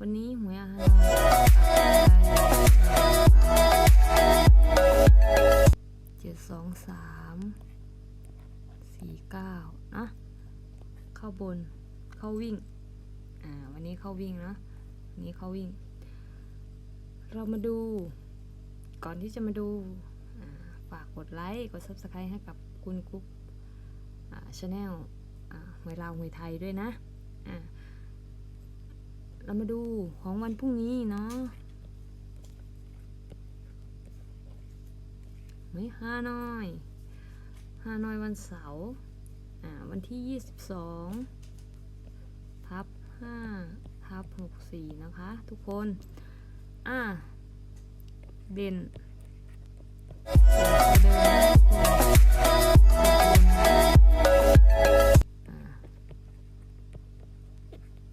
วันนี้หวยอาหารเจ็ดสองสามสี่เก้านะเข้าบนเข้าวิ่ง อ่า วันนี้เข้าวิ่งนะวันนี้เข้าวิ่ง เรามาดู ก่อนที่จะมาดู ฝากกดไลค์ กด subscribe ให้กับคุณกุ๊กชาแนลหวยลาวหวยไทยด้วยนะ อ่า เรามาดูของวันพรุ่งนี้เนาะหวยฮานอยฮานอยวันเสาร์อ่าวันที่22ทับ5ทับ64นะคะ ทุกคน อ่า เด่น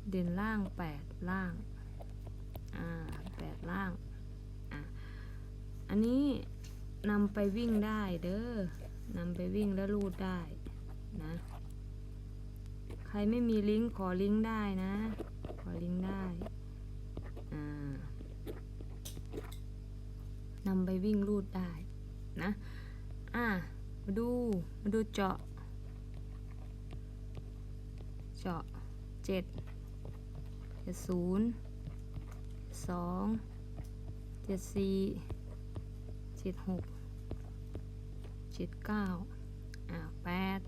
เด่นล่างแปดล่าง อ่าแปดล่าง อะ อันนี้นำไปวิ่งได้เด้อนำไปวิ่งแล้วรูดได้นะ ใครไม่มีลิงก์ขอลิงก์ได้นะ ขอลิงก์ได้ อ่านำไปวิ่งรูดได้นะ อะมาดู มาดูเจาะ เจาะเจ็ด เจ็ดศูนย์สองเจ็ดสี่เจ็ดหกเจ็ดเก้าอะแปด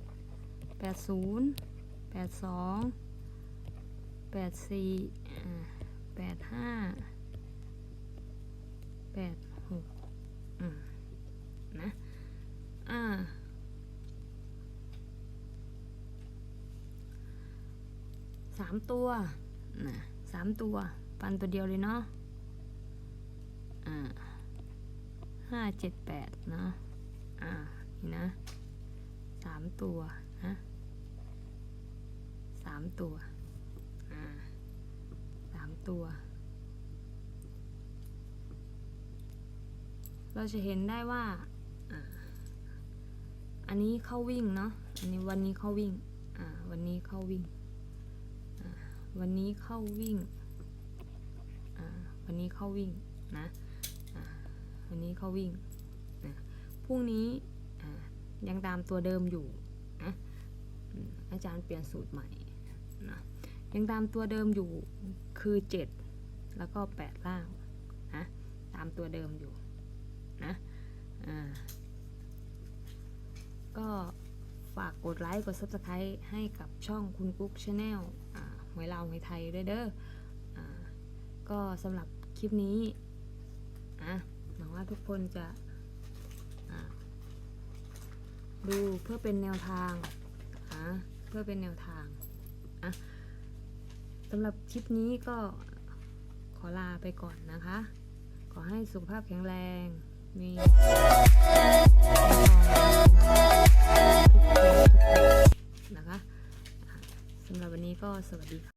แปดศูนย์แปดสองแปดสี่อะแปดห้าแปดหกอืมนะอ่าสามตัว นะสามตัว ปันตัวเดียวเลยเนาะอ่าห้าเจ็ดแปดเนาะอ่านี่นะสามตัวนะสามตัวอ่าสามตัว เราจะเห็นได้ว่าอันนี้เข้าวิ่งเนาะ อันนี้วันนี้เข้าวิ่ง อ่า วันนี้เข้าวิ่ง วันนี้เข้าวิ่ง วันนี้เข้าวิ่งนะวันนี้เข้าวิ่งนะพรุ่งนี้ยังตามตัวเดิมอยู่นะอาจารย์เปลี่ยนสูตรใหม่นะยังตามตัวเดิมอยู่คือเจ็ดแล้วก็แปดล่างนะตามตัวเดิมอยู่นะอ่าก็ฝากกดไลค์กด subscribe ให้กับช่องคุณกุ๊กชาแนล หวยลาวหวยไทยด้วยเด้ออก็สำหรับคลิปนี้อะหวังว่าทุกคนจะะดูเพื่อเป็นแนวทางอะเพื่อเป็นแนวทางอะสำหรับคลิปนี้ก็ขอลาไปก่อนนะคะ ขอให้สุขภาพแข็งแรง มี วัสดีค่ะ